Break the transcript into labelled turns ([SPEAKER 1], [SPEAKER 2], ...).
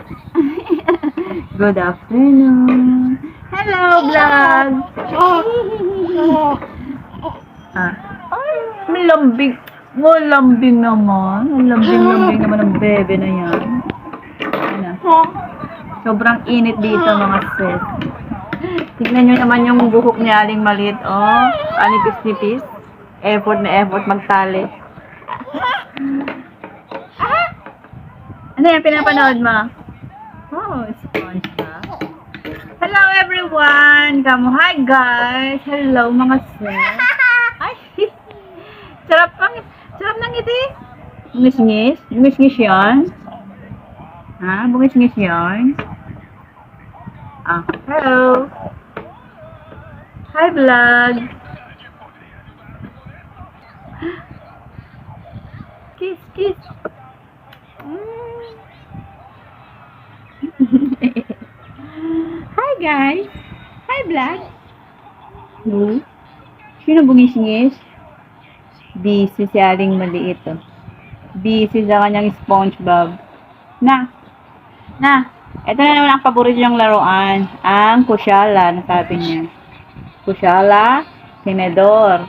[SPEAKER 1] Good afternoon. Hello, vlog. Ah. Ay, may lambing. Mo lambing naman. Ang lambing-lambing naman ng bebe na yan. Ano? Sobrang init dito mga sis. Tignan nyo naman yung buhok ni Aling Malit. Oh, anipis-nipis. Effort na effort magtali. Ano yan pinapanood mo? SpongeBob. Hello everyone! Kamu, hi guys! Hello mga sis! Ay! Sarap pang, sarap ng ngiti! Bungis-ngis? Bungis-ngis yan? Ha? Bungis-ngis yan? Ah, hello! Hi vlog! Kiss, kiss! Mm. Guys! Hi vlog! No? Sino bungis-ngis? Busy si Aling Maliit. Oh. Busy sa kanyang SpongeBob. Na! Na! Ito na naman ang paborito niyang laruan. Ang kusyala, nasabi niya. Kusyala, senedor.